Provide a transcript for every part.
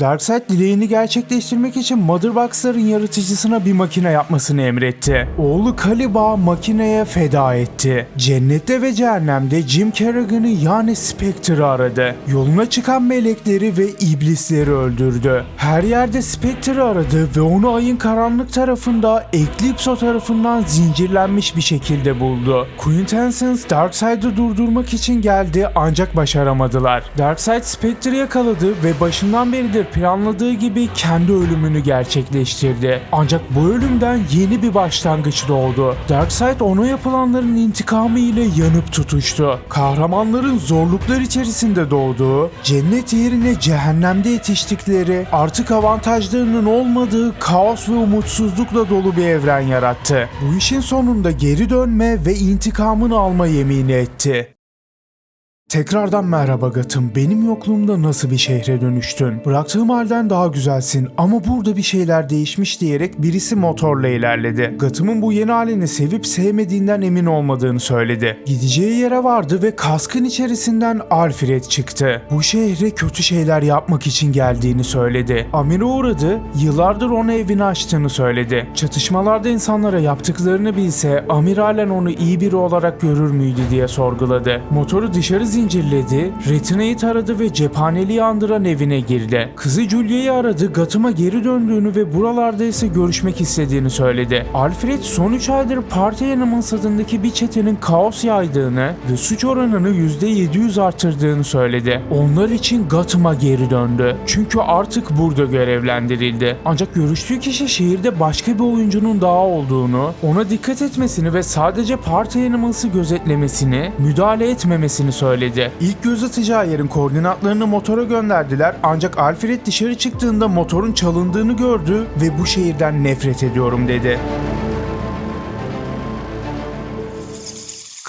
Darkseid dileğini gerçekleştirmek için Motherbox'ların yaratıcısına bir makine yapmasını emretti. Oğlu Kaliba makineye feda etti. Cennette ve cehennemde Jim Kerrigan'ı yani Spectre'ı aradı. Yoluna çıkan melekleri ve iblisleri öldürdü. Her yerde Spectre'ı aradı ve onu ayın karanlık tarafında Eclipso tarafından zincirlenmiş bir şekilde buldu. Quintessence Darkseid'ı durdurmak için geldi ancak başaramadılar. Darkseid Spectre'ı yakaladı ve başından beridir planladığı gibi kendi ölümünü gerçekleştirdi. Ancak bu ölümden yeni bir başlangıç doğdu. Darkseid ona yapılanların intikamı ile yanıp tutuştu. Kahramanların zorluklar içerisinde doğduğu, cennet yerine cehennemde yetiştikleri, artık avantajlarının olmadığı kaos ve umutsuzlukla dolu bir evren yarattı. Bu işin sonunda geri dönme ve intikamını alma yemini etti. Tekrardan merhaba Gatım. Benim yokluğumda nasıl bir şehre dönüştün? Bıraktığım halden daha güzelsin ama burada bir şeyler değişmiş diyerek birisi motorla ilerledi. Gatım'ın bu yeni halini sevip sevmediğinden emin olmadığını söyledi. Gideceği yere vardı ve kaskın içerisinden Alfred çıktı. Bu şehre kötü şeyler yapmak için geldiğini söyledi. Amir'e uğradı, yıllardır ona evini açtığını söyledi. Çatışmalarda insanlara yaptıklarını bilse Amir halen onu iyi biri olarak görür müydü diye sorguladı. Motoru dışarı zincirledi, Retina'yı taradı ve cephaneliği andıran evine girdi. Kızı Julia'yı aradı, Gatım'a geri döndüğünü ve buralarda ise görüşmek istediğini söyledi. Alfred son 3 aydır Party Animals adındaki bir çetenin kaos yaydığını ve suç oranını %700 artırdığını söyledi. Onlar için Gatım'a geri döndü. Çünkü artık burada görevlendirildi. Ancak görüştüğü kişi şehirde başka bir oyuncunun daha olduğunu, ona dikkat etmesini ve sadece Party Animals'ı gözetlemesini, müdahale etmemesini söyledi. İlk göz atacağı yerin koordinatlarını motora gönderdiler ancak Alfred dışarı çıktığında motorun çalındığını gördü ve bu şehirden nefret ediyorum dedi.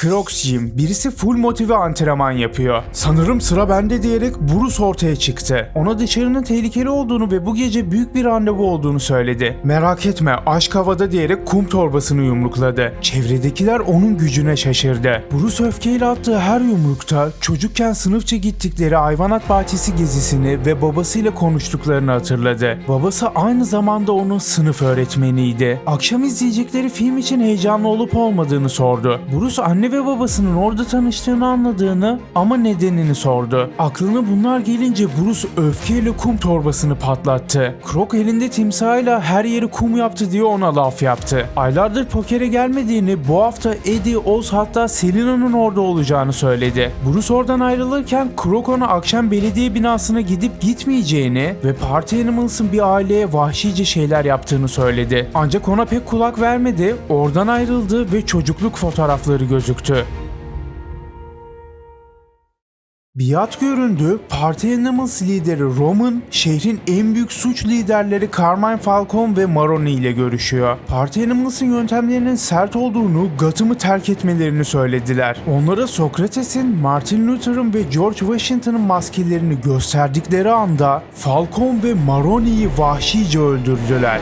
Crocs'ciyim. Birisi full motive antrenman yapıyor. Sanırım sıra bende diyerek Bruce ortaya çıktı. Ona dışarının tehlikeli olduğunu ve bu gece büyük bir randevu olduğunu söyledi. Merak etme aşk havada diyerek kum torbasını yumrukladı. Çevredekiler onun gücüne şaşırdı. Bruce öfkeyle attığı her yumrukta çocukken sınıfça gittikleri hayvanat bahçesi gezisini ve babasıyla konuştuklarını hatırladı. Babası aynı zamanda onun sınıf öğretmeniydi. Akşam izleyecekleri film için heyecanlı olup olmadığını sordu. Bruce anne ve babasının orada tanıştığını anladığını ama nedenini sordu. Aklına bunlar gelince Bruce öfkeyle kum torbasını patlattı. Croc elinde timsahıyla her yeri kum yaptı diye ona laf yaptı. Aylardır pokere gelmediğini, bu hafta Eddie, Oz hatta Selina'nın orada olacağını söyledi. Bruce oradan ayrılırken Croc ona akşam belediye binasına gidip gitmeyeceğini ve Party Animals'ın bir aileye vahşice şeyler yaptığını söyledi. Ancak ona pek kulak vermedi, oradan ayrıldı ve çocukluk fotoğrafları gözüktü. Biat göründü, Party Animals lideri Roman, şehrin en büyük suç liderleri Carmine Falcon ve Maroni ile görüşüyor. Party Animals'ın yöntemlerinin sert olduğunu, Gotham'ı terk etmelerini söylediler. Onlara Sokrates'in, Martin Luther'ın ve George Washington'ın maskelerini gösterdikleri anda Falcon ve Maroni'yi vahşice öldürdüler.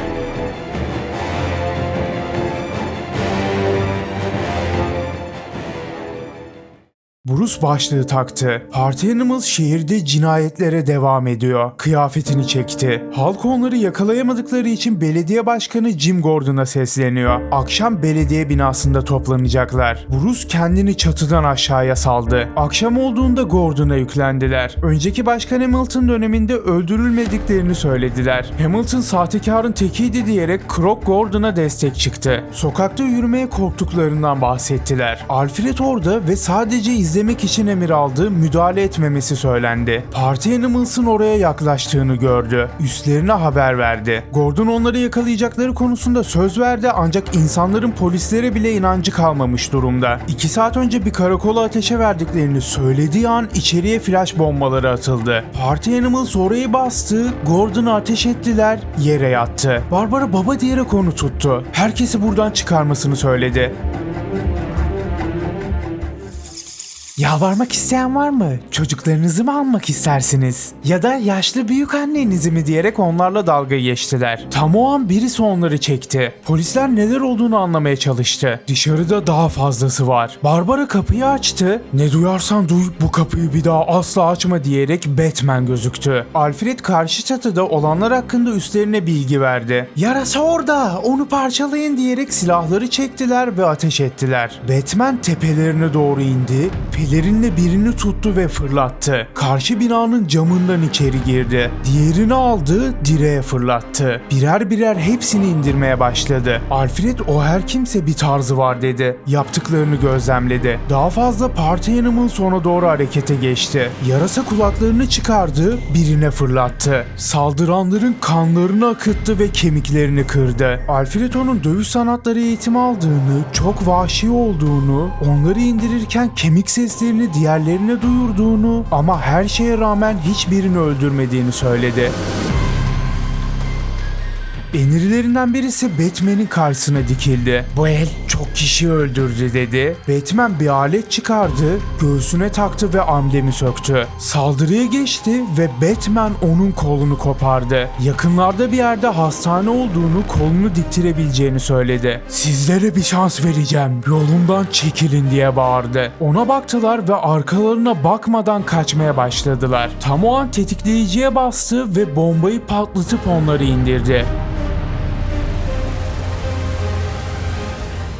Bruce başlığı taktı. Party Animals şehirde cinayetlere devam ediyor. Kıyafetini çekti. Halk onları yakalayamadıkları için belediye başkanı Jim Gordon'a sesleniyor. Akşam belediye binasında toplanacaklar. Bruce kendini çatıdan aşağıya saldı. Akşam olduğunda Gordon'a yüklendiler. Önceki başkan Hamilton döneminde öldürülmediklerini söylediler. Hamilton sahtekarın tekiydi diyerek Croc Gordon'a destek çıktı. Sokakta yürümeye korktuklarından bahsettiler. Alfred orada ve sadece izlemek için emir aldı, müdahale etmemesi söylendi. Party Animals'ın oraya yaklaştığını gördü. Üstlerine haber verdi. Gordon onları yakalayacakları konusunda söz verdi ancak insanların polislere bile inancı kalmamış durumda. İki saat önce bir karakola ateşe verdiklerini söylediği an içeriye flash bombaları atıldı. Party Animals orayı bastı, Gordon'u ateş ettiler, yere yattı. Barbara baba diyerek onu tuttu. Herkesi buradan çıkarmasını söyledi. Yalvarmak isteyen var mı? Çocuklarınızı mı almak istersiniz? Ya da yaşlı büyük annenizi mi diyerek onlarla dalga geçtiler. Tam o an birisi onları çekti. Polisler neler olduğunu anlamaya çalıştı. Dışarıda daha fazlası var. Barbara kapıyı açtı. Ne duyarsan duy bu kapıyı bir daha asla açma diyerek Batman gözüktü. Alfred karşı çatıda olanlar hakkında üstlerine bilgi verdi. Yarasa orada onu parçalayın diyerek silahları çektiler ve ateş ettiler. Batman tepelerine doğru indi. Pelerinle birini tuttu ve fırlattı. Karşı binanın camından içeri girdi. Diğerini aldı, direğe fırlattı. Birer birer hepsini indirmeye başladı. Alfred o her kimse bir tarzı var dedi. Yaptıklarını gözlemledi. Daha fazla Animal sona doğru harekete geçti. Yarasa kulaklarını çıkardı, birine fırlattı. Saldıranların kanlarını akıttı ve kemiklerini kırdı. Alfred onun dövüş sanatları eğitimi aldığını, çok vahşi olduğunu, onları indirirken kemik seslerini diğerlerine duyurduğunu ama her şeye rağmen hiçbirini öldürmediğini söyledi. Emirlerinden birisi Batman'in karşısına dikildi. Bu el çok kişi öldürdü dedi. Batman bir alet çıkardı, göğsüne taktı ve amblemi söktü. Saldırıya geçti ve Batman onun kolunu kopardı. Yakınlarda bir yerde hastane olduğunu, kolunu diktirebileceğini söyledi. Sizlere bir şans vereceğim, yolumdan çekilin diye bağırdı. Ona baktılar ve arkalarına bakmadan kaçmaya başladılar. Tam o an tetikleyiciye bastı ve bombayı patlatıp onları indirdi.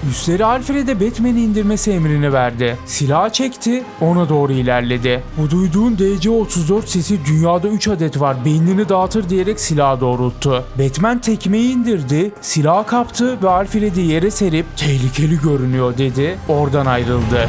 Üstleri Alfred'e Batman'i indirmesi emrini verdi. Silahı çekti, ona doğru ilerledi. Bu duyduğun DC-34 sesi dünyada 3 adet var, beynini dağıtır diyerek silahı doğrulttu. Batman tekmeyi indirdi, silahı kaptı ve Alfred'i yere serip tehlikeli görünüyor dedi, oradan ayrıldı.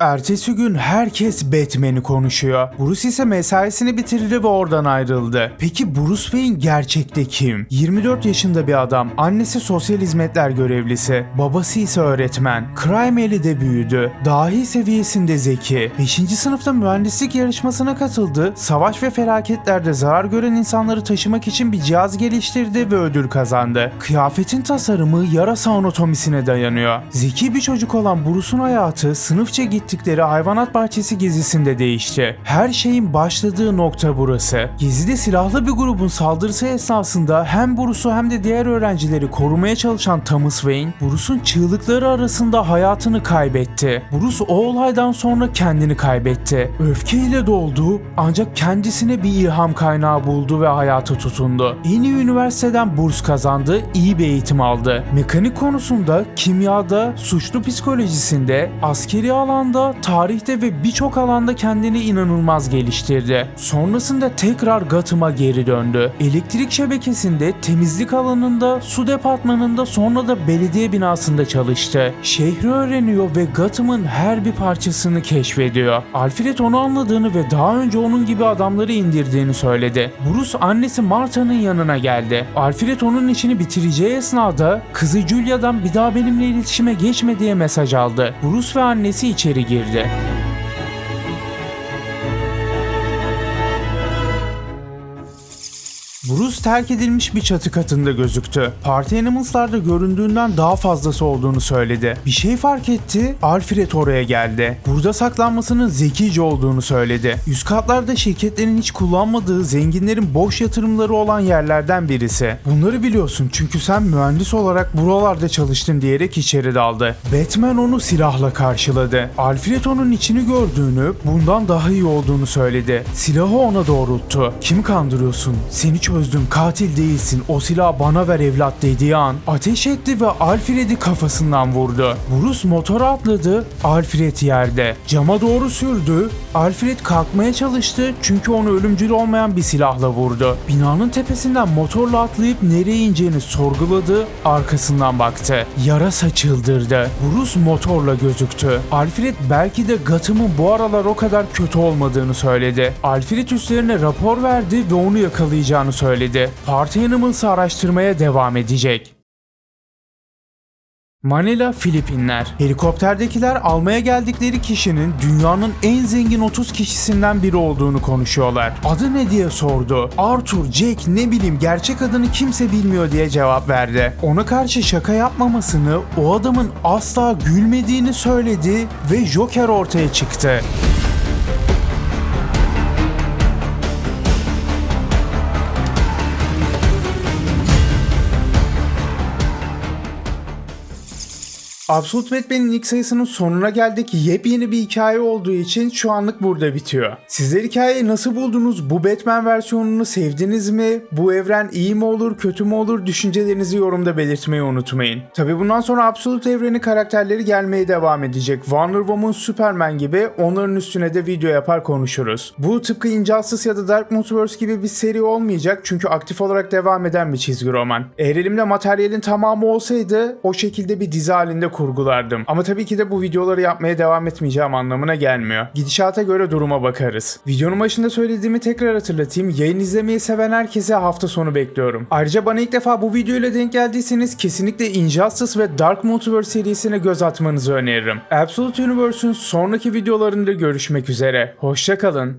Ertesi gün herkes Batman'i konuşuyor. Bruce ise mesaisini bitirdi ve oradan ayrıldı. Peki Bruce Wayne gerçekte kim? 24 yaşında bir adam. Annesi sosyal hizmetler görevlisi. Babası ise öğretmen. Crime Alley'de büyüdü. Dahi seviyesinde zeki. 5. sınıfta mühendislik yarışmasına katıldı. Savaş ve felaketlerde zarar gören insanları taşımak için bir cihaz geliştirdi ve ödül kazandı. Kıyafetin tasarımı yarasa anatomisine dayanıyor. Zeki bir çocuk olan Bruce'un hayatı sınıfça gittikleri hayvanat bahçesi gezisinde değişti. Her şeyin başladığı nokta burası. Gezide silahlı bir grubun saldırısı esnasında hem Bruce'u hem de diğer öğrencileri korumaya çalışan Thomas Wayne, Bruce'un çığlıkları arasında hayatını kaybetti. Bruce o olaydan sonra kendini kaybetti. Öfkeyle doldu ancak kendisine bir ilham kaynağı buldu ve hayata tutundu. En iyi üniversiteden burs kazandı, iyi bir eğitim aldı. Mekanik konusunda, kimyada, suçlu psikolojisinde, askeri alanda, tarihte ve birçok alanda kendini inanılmaz geliştirdi. Sonrasında tekrar Gotham'a geri döndü. Elektrik şebekesinde, temizlik alanında, su departmanında sonra da belediye binasında çalıştı. Şehri öğreniyor ve Gotham'ın her bir parçasını keşfediyor. Alfred onu anladığını ve daha önce onun gibi adamları indirdiğini söyledi. Bruce annesi Martha'nın yanına geldi. Alfred onun işini bitireceği esnada kızı Julia'dan bir daha benimle iletişime geçme diye mesaj aldı. Bruce ve annesi içeri girdi. Bruce terk edilmiş bir çatı katında gözüktü. Party Animals'larda göründüğünden daha fazlası olduğunu söyledi. Bir şey fark etti, Alfred oraya geldi. Burada saklanmasının zekice olduğunu söyledi. Üst katlarda şirketlerin hiç kullanmadığı zenginlerin boş yatırımları olan yerlerden birisi. Bunları biliyorsun çünkü sen mühendis olarak buralarda çalıştın diyerek içeri daldı. Batman onu silahla karşıladı. Alfred onun içini gördüğünü, bundan daha iyi olduğunu söyledi. Silahı ona doğrulttu. Kimi kandırıyorsun? Seni çözdüm, katil değilsin. O silahı bana ver evlat dediği an ateş etti ve Alfred'i kafasından vurdu. Bruce motora atladı, Alfred yerde. Cama doğru sürdü. Alfred kalkmaya çalıştı çünkü onu ölümcül olmayan bir silahla vurdu. Binanın tepesinden motorla atlayıp nereye ineceğini sorguladı, arkasından baktı. Yarasa çıldırdı. Bruce motorla gözüktü. Alfred belki de Gotham'ın bu aralar o kadar kötü olmadığını söyledi. Alfred üstlerine rapor verdi ve onu yakalayacağını söyledi. Party Animals'ı araştırmaya devam edecek. Manila, Filipinler. Helikopterdekiler almaya geldikleri kişinin dünyanın en zengin 30 kişisinden biri olduğunu konuşuyorlar. Adı ne diye sordu. Arthur, Jack ne bileyim gerçek adını kimse bilmiyor diye cevap verdi. Ona karşı şaka yapmamasını, o adamın asla gülmediğini söyledi ve Joker ortaya çıktı. Absolute Batman'in ilk sayısının sonuna geldik. Yepyeni bir hikaye olduğu için şu anlık burada bitiyor. Sizler hikayeyi nasıl buldunuz? Bu Batman versiyonunu sevdiniz mi? Bu evren iyi mi olur, kötü mü olur? Düşüncelerinizi yorumda belirtmeyi unutmayın. Tabi bundan sonra Absolute evreni karakterleri gelmeye devam edecek. Wonder Woman, Superman gibi onların üstüne de video yapar konuşuruz. Bu tıpkı Injustice ya da Dark Multiverse gibi bir seri olmayacak çünkü aktif olarak devam eden bir çizgi roman. Eğer elimde materyalin tamamı olsaydı o şekilde bir dizi halinde kurgulardım. Ama tabii ki de bu videoları yapmaya devam etmeyeceğim anlamına gelmiyor. Gidişata göre duruma bakarız. Videonun başında söylediğimi tekrar hatırlatayım. Yayın izlemeyi seven herkese hafta sonu bekliyorum. Ayrıca bana ilk defa bu videoyla denk geldiyseniz kesinlikle Injustice ve Dark Multiverse serisine göz atmanızı öneririm. Absolute Universe'ün sonraki videolarında görüşmek üzere. Hoşçakalın.